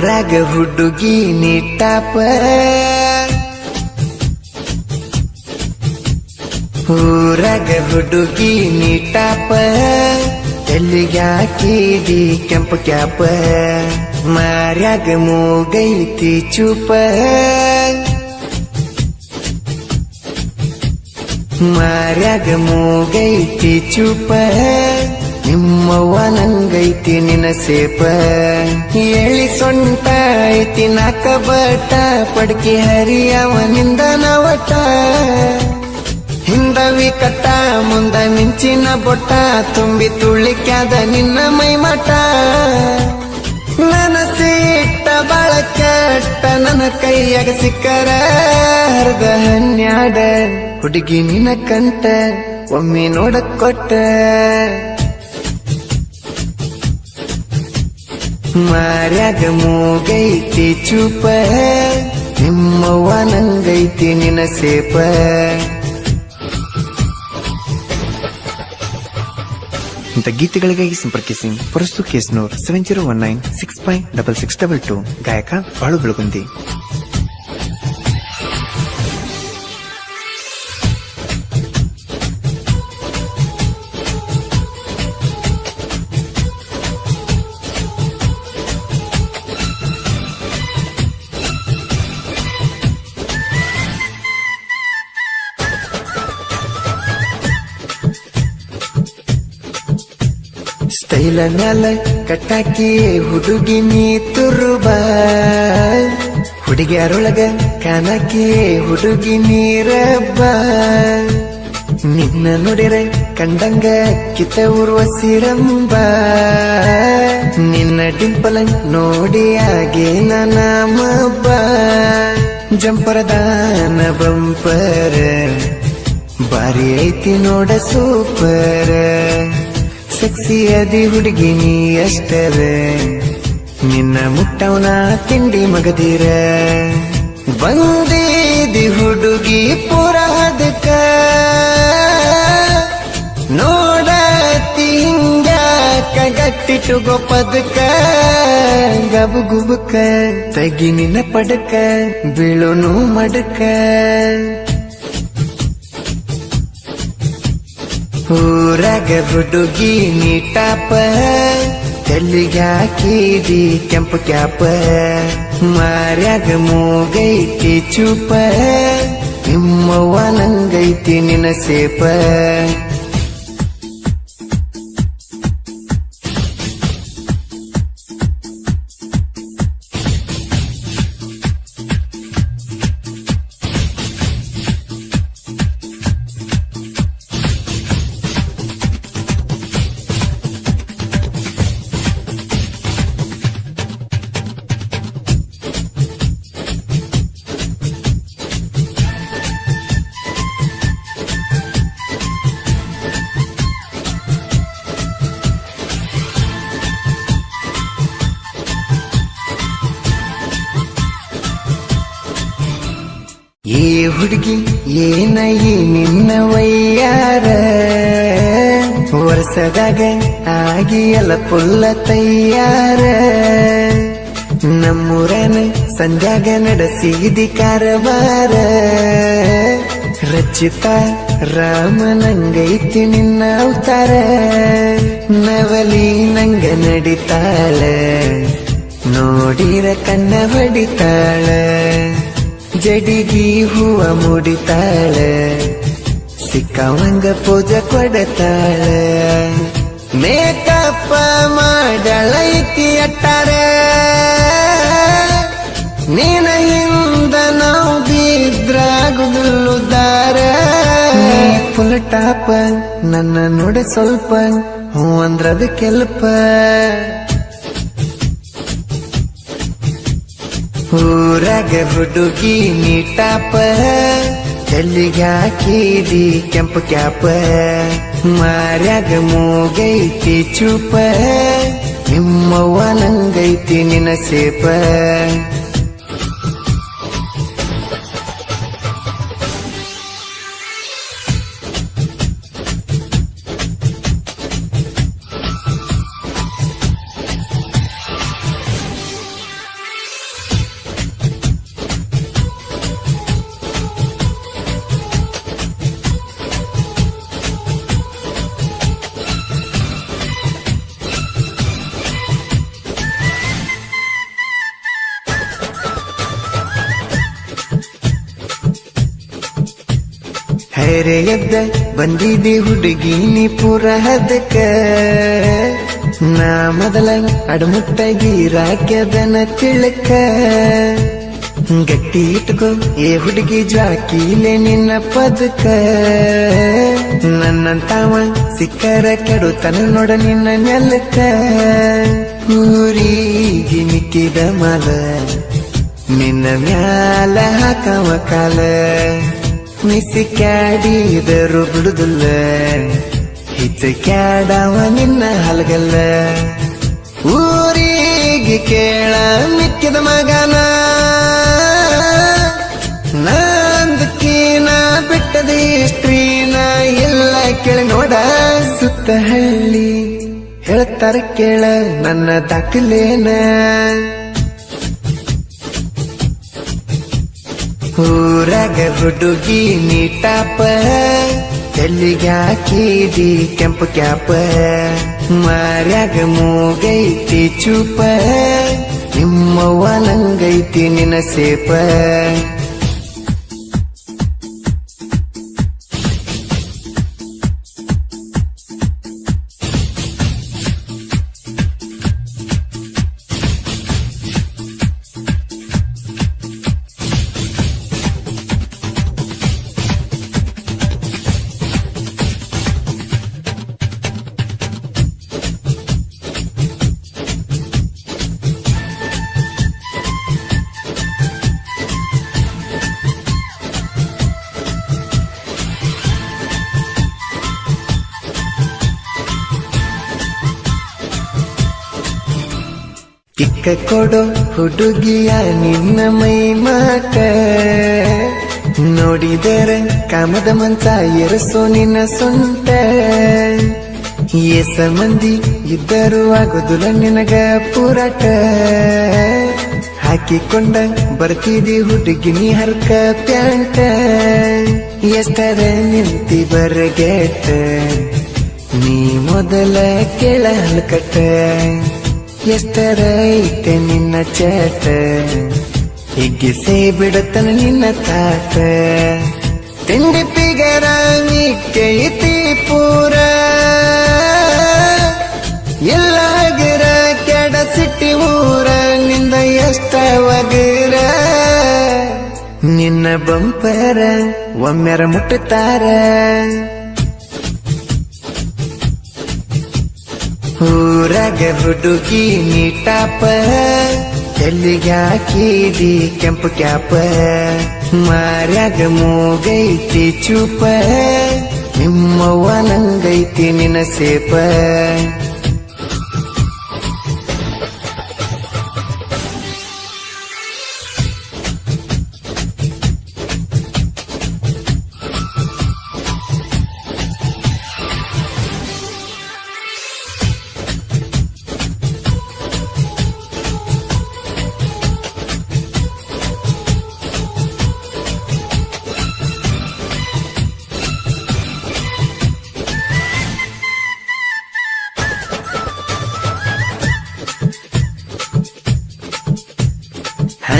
ಊರಾಗ ಹುಡುಗಿ ನಿಟ್ಟಪ್ಪ ಊರಾಗ ಹುಡುಗಿ ನೀಟಾಪ ಎಲ್ಲಿಗಾಕಿದಿ ಕೆಂಪು ಕ್ಯಾಪ ಮಾರ್ಯಾಗ ಮೂಗೈತಿ ಚೂಪ ಮಾರ್ಯಾಗ ಮೂಗೈತಿ ಚೂಪ ನಿಮ್ಮವ್ವ ನಂಗೈತಿ ನಿನ ಸೇಪ. ಸೊಂಟ ಐತಿ ನಾಕ ಬಟ ಪಡ್ಕಿ ಹರಿಯವನಿಂದ ನವಟ. ಹಿಂದವಿ ಕಟ್ಟ, ಮುಂದ ಮಿಂಚಿನ ಬೊಟ್ಟ. ತುಂಬಿ ತುಳಿಕ್ಯಾದ ನಿನ್ನ ಮೈಮಟ ನನ್ನ ಇಟ್ಟ ಬಾಳ ಕೆಟ್ಟ, ನನ್ನ ಕೈಯಾಗ ಸಿಕ್ಕರ ಹರ್ದ ಹನ್ಯಾಡ. ಹುಡುಗಿ ನಿನ ಕಂಟ ಒಮ್ಮೆ ನೋಡಕ್ ಕೊಟ್ಟ ಮಾರ್ಯಾಗ ಮೂಗೈತಿ ಚೂಪ ನಿಮ್ಮವ್ವ ನಂಗೈತಿ ನಿನ್ನ ಸೇಪ ಇಂಥ ಗೀತೆಗಳಿಗಾಗಿ ಸಂಪರ್ಕಿಸಿ ಪರಸ್ತು Kesnur seven zero one nine six five double six double two ಗಾಯಕ ಬಾಳು ಬೆಳಗುಂದಿ ಸ್ಟೈಲ ಮ್ಯಾಲ ಕಟ್ಟಾಕಿ ಹುಡುಗಿ ನೀ ತುರುಬ. ಹುಡುಗಿಯರೊಳಗ ಕಾಣಕಿ ಹುಡುಗಿ ನೀರಬ್ಬ. ನಿನ್ನ ನುಡಿರೆ ಕಂಡಂಗ ಕಿತ ಉರ್ವಸಿರಂಬ. ನಿನ್ನ ಡಿಂಪಲ ನೋಡಿ ಆಗೆ ನಾಮಬ್ಬ ಜಂಪರದಾನ ಬಂಪರ ಬಾರಿ ಐತಿ ನೋಡ ಸೂಪರ್. ಸೆಕ್ಸಿ ಅದಿ ಹುಡುಗಿ ನೀ ಅಷ್ಟರ ನಿನ್ನ ಮುಟ್ಟವನ ತಿಂಡಿ ಮಗದಿರ. ಬಂದೇದಿ ಹುಡುಗಿ ಪುರ ಹದಕ ನೋಡತಿ ಹಿಂಗ ಕಗಟ್ಟಿಟ್ಟು ಗೊಪ್ಪದಕ ಗಬು ಗುಬುಕ, ತಗಿ ನಿನ್ನ ಪಡಕ, ಬೀಳೋನು ಮಡಕ. ಊರಾಗ ಹುಡುಗಿ ನೀಟಾಪ ತೆಲ್ಲಿಗಾಕಿದಿ ಕೆಂಪು ಕ್ಯಾಪ. ಮಾರ್ಯಾಗ ಮೂಗೈತಿ ಚೂಪ ನಿಮ್ಮವ್ವ ನಂಗೈತಿ ನಿನ ಸೇಪ. ಹುಡುಗಿ ಏನಯಿ ನಿನ್ನ ವಯ್ಯಾರ ವರ್ಷದಾಗ ಆಗಿ ಎಲ್ಲ ಪುಲ್ಲ ತಯ್ಯಾರ ನಮ್ಮೂರನ ಸಂಧ್ಯಾಗ ನಡೆಸಿದಿ ಕಾರವಾರ. ರಚಿತ ರಾಮನಂಗೈತಿ ನಿನ್ನ ಅವತಾರ. ನವಲಿ ನಂಗ ನಡಿತಾಳ, ನೋಡಿರ ಕಣ್ಣ ಹೊಡಿತಾಳ. ಜಡಿಗಿ ಹೂವ ಮುಡಿತಾಳ. ಸಿಕ್ಕವಂಗ ಪೂಜೆ ಕೊಡತಾಳ. ಮೇಕಪ್ಪ ಮಾಡಳೈತಿ ಅಟ್ಟಾರ. ನೀನ ಹಿಂದ ನಾವು ಬಿದ್ರಾಗುದುಲ್ಲಾರ ಫುಲ್ ಟಾಪ ನನ್ನ ನೋಡ ಸ್ವಲ್ಪ ಹ್ಞೂ ಅಂದ್ರದ ಕೆಲ್ಪ. ಊರಾಗ ಹುಡುಗಿ ನೀಟಾಪ ಎಲ್ಲಿಗಾಕಿದಿ ಕೆಂಪ ಕ್ಯಾಪ. ಮಾರ್ಯಾಗ ಮೂಗೈತಿ ಚೂಪ ನಿಮ್ಮವ್ವ ನಂಗೈತಿ ನಿನ ಸೇಪ. ಮುಂಜಾರೆ ಎದ್ದ ಬಂದಿದ್ದಿ ಹುಡುಗಿ ನೀ ಪುರ ಹದಕ. ನಾ ಮೊದಲ ಅಡಮುಟ್ಟಗಿ ರಾಕ್ಯದನ ತಿಳಕ. ಗಟ್ಟಿ ಇಟ್ಕೋ ಏ ಹುಡುಗಿ ಜಾಕೀಲೆ ನಿನ್ನ ಪದಕ. ನನ್ನಂತಾವ ಸಿಕ್ಕರ ಕೆಡುತನ ನೋಡ ನಿನ್ನ ನೆಲಕ. ಊರಿಗೆ ನಿಕ್ಕಿದ ಮಲ, ನಿನ್ನ ಮ್ಯಾಲ ಹಾಕವ ಕಾಲ. ಮಿಸಿ ಕ್ಯಾಡಿದರು ಬಿಡುದಿಲ್ಲ. ಹಿಚ್ಚ ಕ್ಯಾಡವ ನಿನ್ನ ಹಲಗಲ್ಲ. ಊರಿಗೆ ಕೇಳ ಮಿಕ್ಕಿದ ಮಗನ. ನಂದಕೀನ ಬಿಟ್ಟದ ಸ್ತ್ರೀನ ಎಲ್ಲ ಕೇಳಿ ನೋಡ. ಸುತ್ತ ಹಳ್ಳಿ ಹೇಳ್ತಾರೆ ಕೇಳ ನನ್ನ ದಾಖಲೇನ. ಊರಾಗ ಹುಡುಗಿ ನೀಟಾಪ ತೆಲ್ಲಿಗೆ ಹಾಕಿದಿ ಕೆಂಪು ಕ್ಯಾಪ. ಮಾರ್ಯಾಗ ಮೂಗೈತಿ ಚೂಪ ನಿಮ್ಮವ್ವ ನಂಗೈತಿ ನಿನ್ನ ಸೇಪ. ಕೊಡೋ ಹುಡುಗಿಯ ನಿನ್ನ ಮೈ ಮಾಟ ನೋಡಿದರೆ ಕಾಮದ ಮಂತ ಎರಸೋ ನಿನ್ನ ಸೊಂಟ. ಏಸ ಮಂದಿ ಇದ್ದರೂ ಆಗೋದಿಲ್ಲ ನಿನಗ ಪುರಾಟ. ಹಾಕಿಕೊಂಡ ಬರ್ತಿದಿ ಹುಡುಗಿ ನೀ ಹರ್ಕ ಪ್ಯಾಂಟ. ಎಷ್ಟರ ನಿಂತಿ ಬರಗೆಟ್ಟ ನೀ ಮೊದಲ ಕೆಳ ಹಲ್ಕಟ್ಟ. ಎಷ್ಟರ ಐತೆ ನಿನ್ನ ಚೇತ. ಹಿಗ್ಗಿಸಿ ಬಿಡುತ್ತನ ನಿನ್ನ ತಾತ. ತಿಂಡಿ ಪಿಗರ ಕೇಳಿತಿ ಪೂರ. ಎಲ್ಲಾಗಿರ ಕೆಡ ಸಿಟ್ಟಿ ಊರ, ನಿಂದ ಎಷ್ಟ ವಗರ ನಿನ್ನ ಬಂಪರ, ಒಮ್ಮೆರ ಮುಟ್ಟುತ್ತಾರ. ಊರಾಗ ಹುಡುಗಿ ನೀಟಾಪ. ಎಲ್ಲಿಗಾಕಿದಿ ಕೆಂಪು ಕ್ಯಾಪ. ಮಾರ್ಯಾಗ ಮೂಗೈತಿ ಚೂಪ. ನಿಮ್ಮವ್ವ ನಂಗೈತಿ ನಿನ್ನ ಸೇಪ.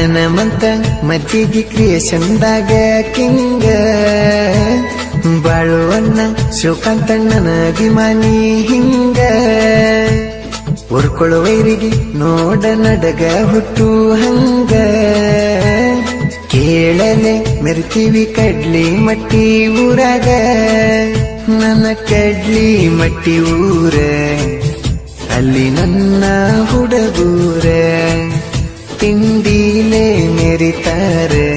ಹನುಮಂತ ಮಜ್ಜಿಗೆ ಕ್ರಿಯೇಷನ್ದಾಗ ಕಿಂಗ. ಬಾಳುವಣ್ಣ ಶಿವಕಾಂತಣ್ಣನ ಅಭಿಮಾನಿ ಹಿಂಗ. ಉರ್ಕೊಳ್ಳುವೈರಿಗೆ ನೋಡ ನಡಗ ಹುಟ್ಟು ಹಂಗ. ಕೇಳಲೆ ಮೆರ್ತೀವಿ ಕಡ್ಲಿ ಮಟ್ಟಿ ಊರಾಗ. ನನ್ನ ಕಡ್ಲಿ ಮಟ್ಟಿ ಊರ. ಅಲ್ಲಿ ನನ್ನ ಹುಡುಗೂರ. ತಿಂಡಿಲೆ ಮೆರಿತಾರೆ,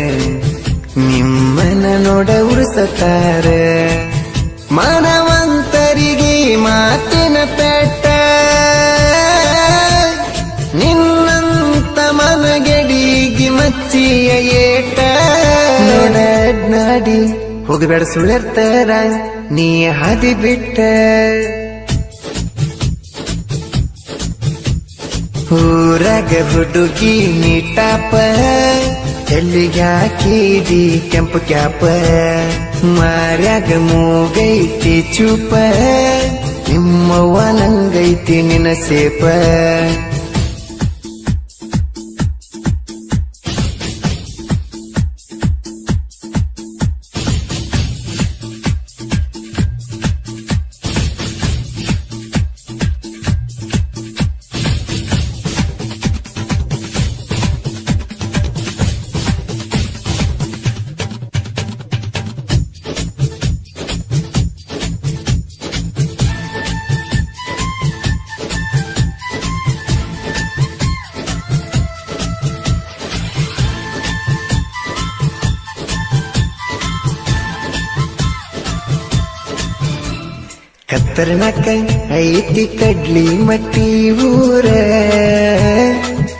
ನಿಮ್ಮನ ನೋಡ ಉರ್ಸತಾರ ಮಾನವಂತರಿಗೆ ಮಾತಿನ ಪೆಟ್ಟ ನಿನ್ನಂತ ಮನಗೆಡಿಗಿ ಮಚ್ಚಿಯ ಏಟ. ನೋಡ ನಾಡಿ, ಹೋಗಬೇಡ ಸುಳಿರ್ತಾರ ನೀ ಹಾದಿ ಬಿಟ್ಟ. ಊರಾಗ ಹುಡುಗಿ ನೀಟಾಪ. ಎಲ್ಲಿಗಾಕಿದಿ ಕೆಂಪು ಕ್ಯಾಪ. ಮಾರ್ಯಾಗ ಮೂಗೈತಿ ಚೂಪ. ನಿಮ್ಮವ್ವ ನಂಗೈತಿ ನಿನ್ನ ಸೇಪ. ಕತ್ತರ್ನಕ ಐತಿ ಕಡ್ಲಿ ಮಟ್ಟಿ ಊರ.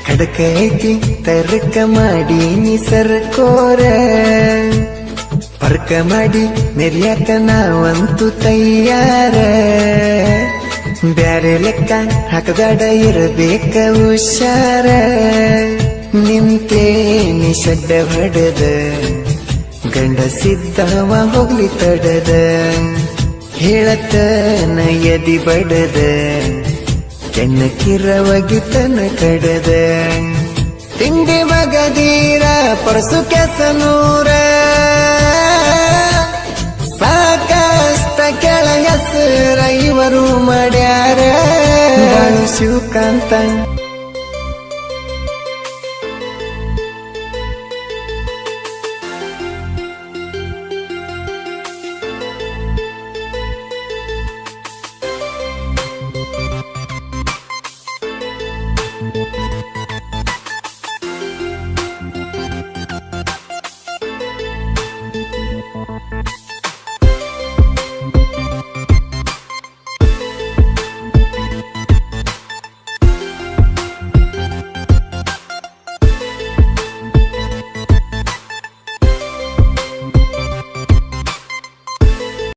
ಕಡಕ ಐತಿ ತರ್ಕ ಮಾಡಿ ನೀ ಸರ್ಕೋರ ಪರ್ಕ ಮಾಡಿ ನೆರ್ಯಾಕ ನಾವಂತೂ ತಯ್ಯಾರ ಬ್ಯಾರೆ ಲೆಕ್ಕ ಹಾಕದಾಡ ಇರಬೇಕ ಹುಷಾರ. ನಿಂತೇ ನಿಷಡ್ಡ ಹೊಡೆದ ಗಂಡ ಸಿದ್ದವ ಹೋಗ್ಲಿ ತಡದ. ಹೇಳತ್ತ ಎದಿ ಬಡದ ಕೆನ್ನ ಕಿರವಗಿತನ ಕಡದ ತಿಂಡಿ ಮಗದೀರ ಪರಸು ಕೆಸನೂರ ಸಾಕಷ್ಟ ಕೆಳ ಹೆಸರ ಇವರು ಮಾಡ್ಯಾರ ಬಾಳು ಶಿವಕಾಂತ